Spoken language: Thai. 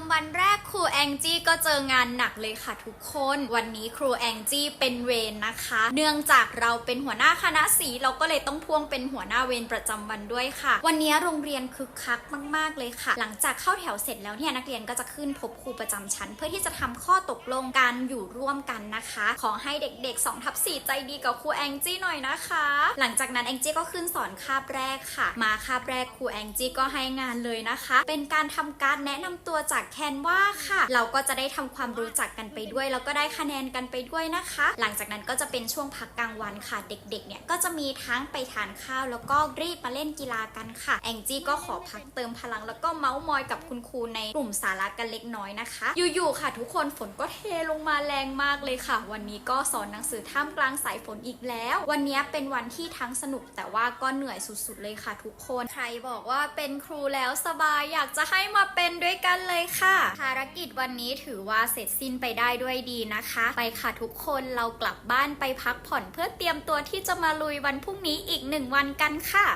มวันแรกครูแองจี้ก็เจองานหนักเลยค่ะทุกคน วันนี้ครูแองจี้เป็นเวรนะคะ เนื่องจากเราเป็นหัวหน้าคณะสีเราก็เลยต้องพ่วงเป็นหัวหน้าเวรประจำวันด้วยค่ะ วันนี้โรงเรียนคึกคักมาก ๆ เลยค่ะ หลังจากเข้าแถวเสร็จแล้วเนี่ยนักเรียนก็จะขึ้นพบครูประจำชั้น เพื่อที่จะทำข้อตกลงการอยู่ร่วมกันนะคะ ขอให้เด็กๆ2ทับ4ใจดีกับครูแองจี้หน่อยนะคะ หลังจากนั้นแองจี้ก็ขึ้นสอนคาบแรกค่ะ มาคาบแรกครูแองจี้ก็ให้งานเลยนะคะ เป็นการทำการแนะนำตัวจากแคนวาค่ะ เราก็จะได้ทำความรู้จักกันไปด้วย แล้วก็ได้คะแนนกันไปด้วยนะคะ หลังจากนั้นก็จะเป็นช่วงพักกลางวันค่ะ เด็กๆ เนี่ยก็จะมีทั้งไปทานข้าว แล้วก็รีบมาเล่นกีฬากันค่ะ แองจี้ก็ขอพักเติมพลัง แล้วก็เมาส์มอยกับคุณครูในกลุ่มสาระกันเล็กน้อยนะคะ อยู่ๆค่ะ ทุกคนฝนก็เทลงมาแรงมากเลยค่ะ วันนี้ก็สอนหนังสือท่ามกลางสายฝนอีกแล้ว วันนี้เป็นวันที่ทั้งสนุกแต่ว่าก็เหนื่อยสุดๆเลยค่ะ ทุกคน ใครบอกว่าเป็นครูแล้วสบายอยากจะให้มาเป็นด้วยกันเลยคค่ะ ภารกิจวันนี้ถือว่าเสร็จสิ้นไปได้ด้วยดีนะคะ ไปค่ะทุกคนเรากลับบ้านไปพักผ่อนเพื่อเตรียมตัวที่จะมาลุยวันพรุ่งนี้อีกหนึ่งวันกันค่ะ